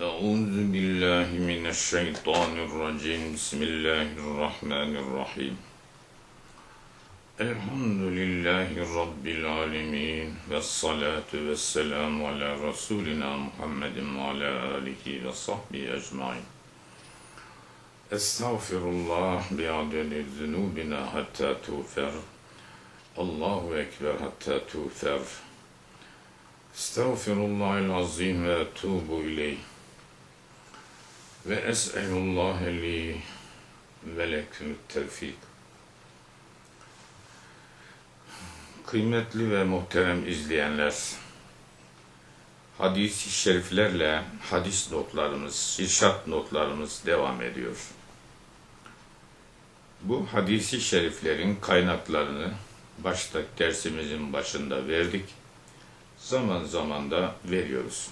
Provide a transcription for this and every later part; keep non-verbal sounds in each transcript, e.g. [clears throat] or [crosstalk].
أعوذ بالله من الشيطان الرجيم بسم الله الرحمن الرحيم الحمد لله رب العالمين والصلاة والسلام على رسولنا محمد وعلى آله وصحبه أجمعين استغفر الله بعدد ذنوبنا حتى تغفر الله أكبر حتى تغفر استغفر الله العظيم وأتوب إليه ve es'elullah li ve lekül tevfik. Kıymetli ve muhterem izleyenler, hadis-i şeriflerle hadis notlarımız, irşat notlarımız devam ediyor. Bu hadisi şeriflerin kaynaklarını başta dersimizin başında verdik. Zaman zaman da veriyoruz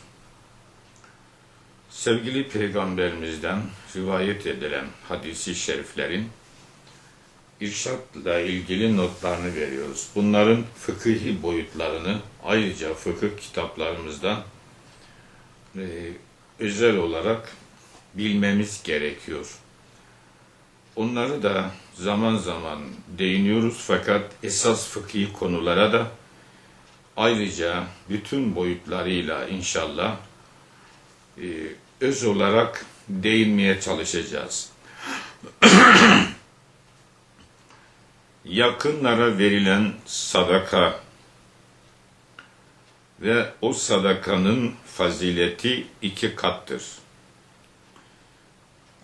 sevgili peygamberimizden rivayet edilen hadisi şeriflerin irşatla ilgili notlarını veriyoruz. Bunların fıkıhi boyutlarını ayrıca fıkıh kitaplarımızdan e, özel olarak bilmemiz gerekiyor. Onları da zaman zaman değiniyoruz fakat esas fıkhi konulara da ayrıca bütün boyutlarıyla inşallah e, öz olarak değinmeye çalışacağız. Yakınlara verilen sadaka ve o sadakanın fazileti iki kattır.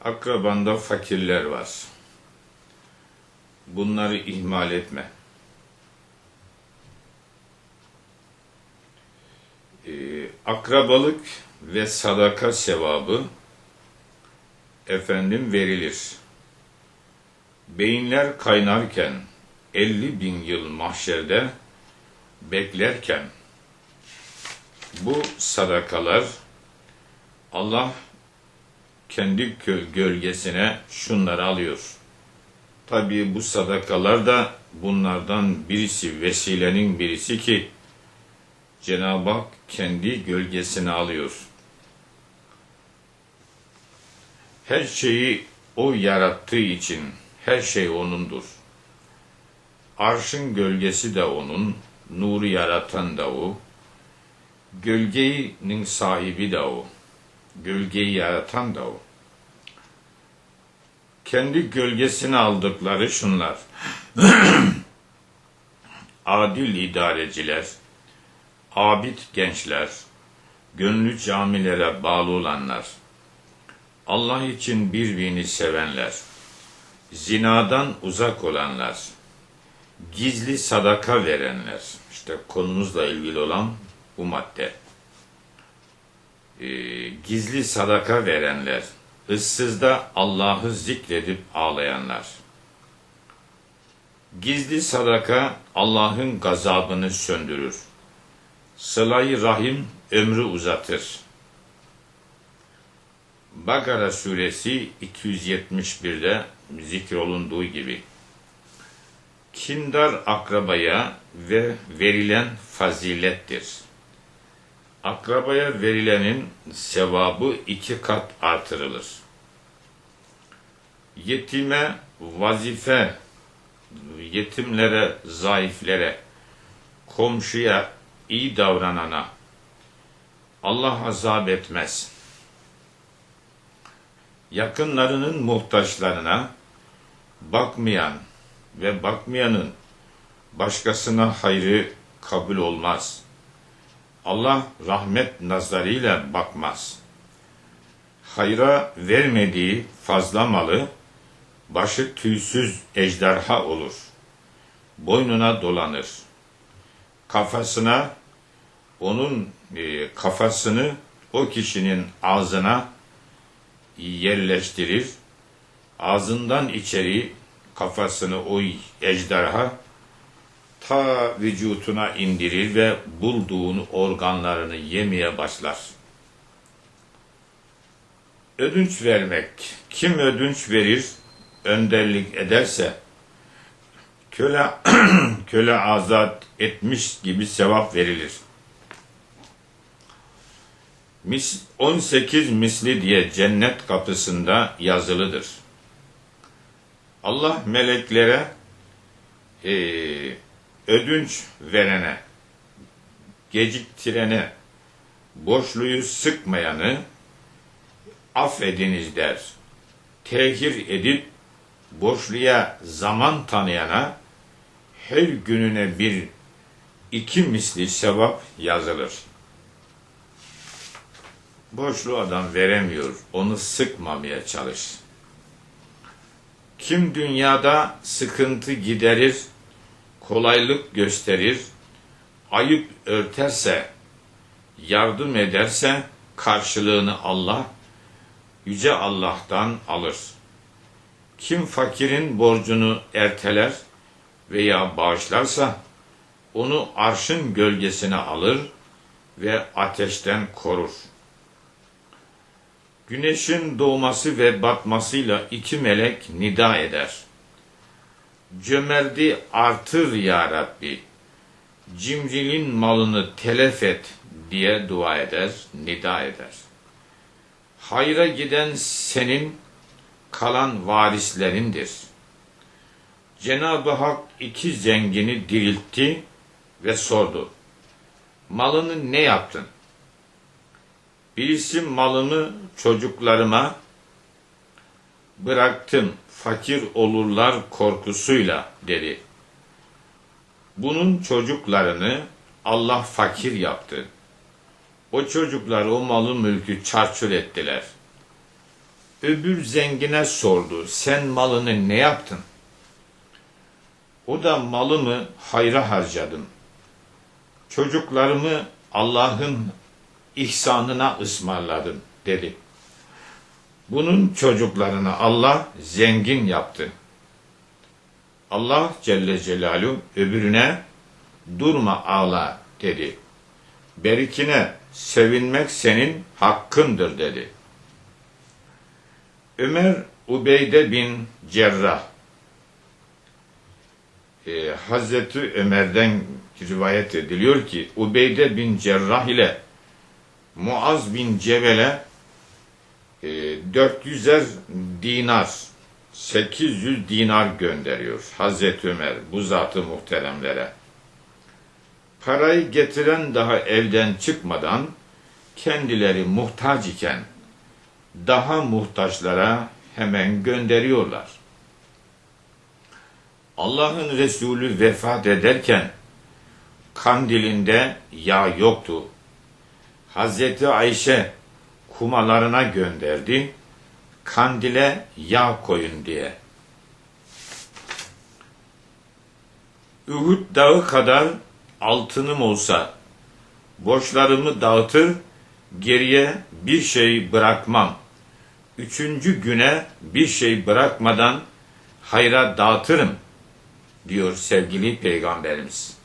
Akrabanda fakirler var. Bunları ihmal etme. Ee, akrabalık ve sadaka sevabı efendim verilir. Beyinler kaynarken 50 bin yıl mahşerde beklerken bu sadakalar Allah kendi gölgesine şunları alıyor. Tabii bu sadakalar da bunlardan birisi, vesilenin birisi ki Cenab-ı Hak kendi gölgesine alıyor. Her şeyi o yarattığı için her şey O'nundur. Arşın gölgesi de O'nun, nuru yaratan da O, gölgenin sahibi de O, gölgeyi yaratan da O. Kendi gölgesine aldıkları şunlar. [clears throat] Adil idareciler, abid gençler, gönlü camilere bağlı olanlar, Allah için birbirini sevenler, zinadan uzak olanlar, gizli sadaka verenler, işte konumuzla ilgili olan bu madde. Ee, gizli sadaka verenler, ıssızda Allah'ı zikredip ağlayanlar. Gizli sadaka Allah'ın gazabını söndürür. Sıla-i Rahim ömrü uzatır. Bakara suresi 271'de zikrolunduğu gibi kindar akrabaya ve verilen fazilettir. Akrabaya verilenin sevabı iki kat artırılır. Yetime vazife, yetimlere, zayıflere, komşuya iyi davranana Allah azap etmez.'' Yakınlarının muhtaçlarına bakmayan ve bakmayanın başkasına hayrı kabul olmaz. Allah rahmet nazarıyla bakmaz. Hayra vermediği fazla malı başı tüysüz ejderha olur. Boynuna dolanır. Kafasına onun e, kafasını o kişinin ağzına yerleştirir. Ağzından içeri kafasını o ejderha ta vücutuna indirir ve bulduğun organlarını yemeye başlar. Ödünç vermek. Kim ödünç verir, önderlik ederse, köle, [clears throat] köle azat etmiş gibi sevap verilir. Mis- 18 misli diye cennet kapısında yazılıdır. Allah meleklere eee, ödünç verene, geciktirene, borçluyu sıkmayanı affediniz der. Tehir edip borçluya zaman tanıyana her gününe bir iki misli sevap yazılır. Borçlu adam veremiyor, onu sıkmamaya çalış. Kim dünyada sıkıntı giderir, kolaylık gösterir, ayıp örterse, yardım ederse karşılığını Allah, Yüce Allah'tan alır. Kim fakirin borcunu erteler veya bağışlarsa, onu arşın gölgesine alır ve ateşten korur. Güneşin doğması ve batmasıyla iki melek nida eder. Cömerdi artır ya Rabbi. Cimrinin malını telef et diye dua eder, nida eder. Hayra giden senin, kalan varislerindir. Cenab-ı Hak iki zengini diriltti ve sordu. Malını ne yaptın? Birisi malımı çocuklarıma bıraktım, fakir olurlar korkusuyla dedi. Bunun çocuklarını Allah fakir yaptı. O çocuklar o malı mülkü çarçur ettiler. Öbür zengine sordu, sen malını ne yaptın? O da malımı hayra harcadım. Çocuklarımı Allah'ın ihsanına ısmarladım dedi. Bunun çocuklarını Allah zengin yaptı. Allah Celle Celaluhu öbürüne durma ağla dedi. Berikine sevinmek senin hakkındır dedi. Ömer Ubeyde bin Cerrah e, Hazreti Ömer'den rivayet ediliyor ki Ubeyde bin Cerrah ile Muaz bin Cebel'e e, 400'er dinar 800 dinar gönderiyor Hazreti Ömer bu zatı muhteremlere. Parayı getiren daha evden çıkmadan kendileri muhtaç iken daha muhtaçlara hemen gönderiyorlar. Allah'ın Resulü vefat ederken kandilinde yağ yoktu. Hazreti Ayşe kumalarına gönderdi. Kandile yağ koyun diye. Uhud dağı kadar altınım olsa borçlarımı dağıtır, geriye bir şey bırakmam. Üçüncü güne bir şey bırakmadan hayra dağıtırım diyor sevgili peygamberimiz.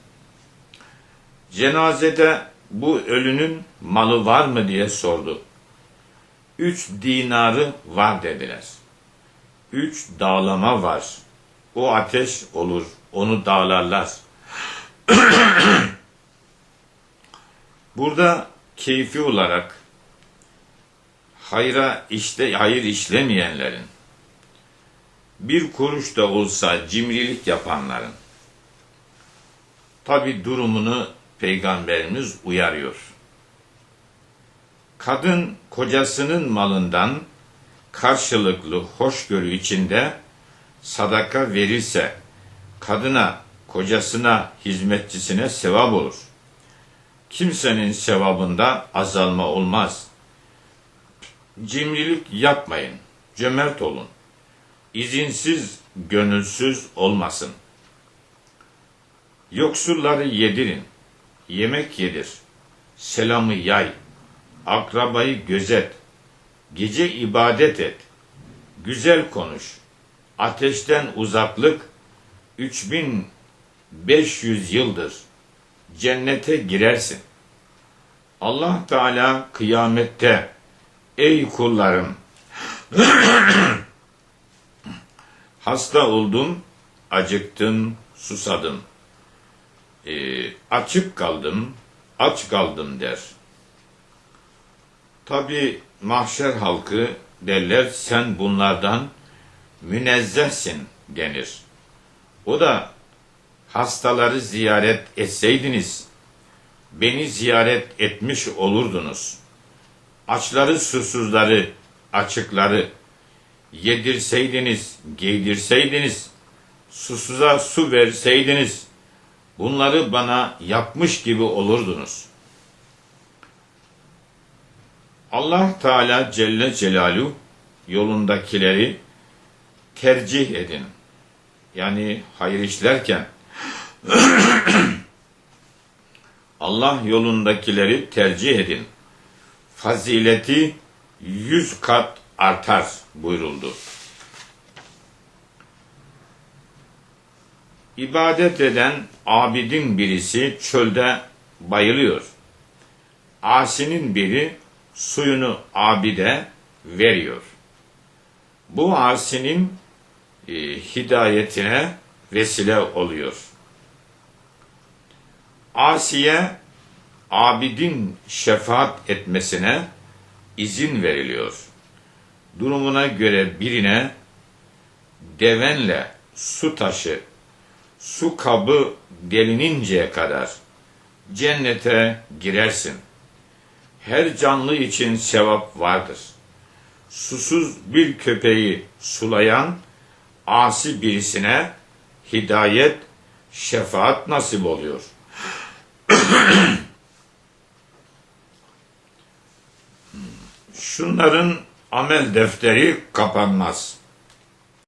Cenazede bu ölünün malı var mı diye sordu. Üç dinarı var dediler. Üç dağlama var. O ateş olur, onu dağlarlar. [clears throat] Burada keyfi olarak hayra işte hayır işlemeyenlerin bir kuruş da olsa cimrilik yapanların tabi durumunu peygamberimiz uyarıyor. Kadın kocasının malından karşılıklı hoşgörü içinde sadaka verirse kadına, kocasına, hizmetçisine sevap olur. Kimsenin sevabında azalma olmaz. Cimrilik yapmayın, cömert olun. İzinsiz, gönülsüz olmasın. Yoksulları yedirin, yemek yedir, selamı yay, akrabayı gözet, gece ibadet et, güzel konuş, ateşten uzaklık 3500 yıldır. Cennete girersin. Allah Teala kıyamette ey kullarım [clears throat] hasta oldum, acıktım, susadım. E, açık kaldım, aç kaldım der. Tabi mahşer halkı derler sen bunlardan münezzehsin denir. O da hastaları ziyaret etseydiniz beni ziyaret etmiş olurdunuz. Açları susuzları açıkları yedirseydiniz, giydirseydiniz, susuza su verseydiniz, bunları bana yapmış gibi olurdunuz. Allah Teala Celle Celaluhu yolundakileri tercih edin. Yani hayır işlerken [clears throat] Allah yolundakileri tercih edin. Fazileti yüz kat artar buyuruldu. İbadet eden abidin birisi çölde bayılıyor. Asinin biri suyunu abide veriyor. Bu asinin e, hidayetine vesile oluyor. Asiye abidin şefaat etmesine izin veriliyor. Durumuna göre birine devenle su taşı, su kabı delininceye kadar cennete girersin. Her canlı için sevap vardır. Susuz bir köpeği sulayan asi birisine hidayet, şefaat nasip oluyor. [clears throat] Şunların amel defteri kapanmaz.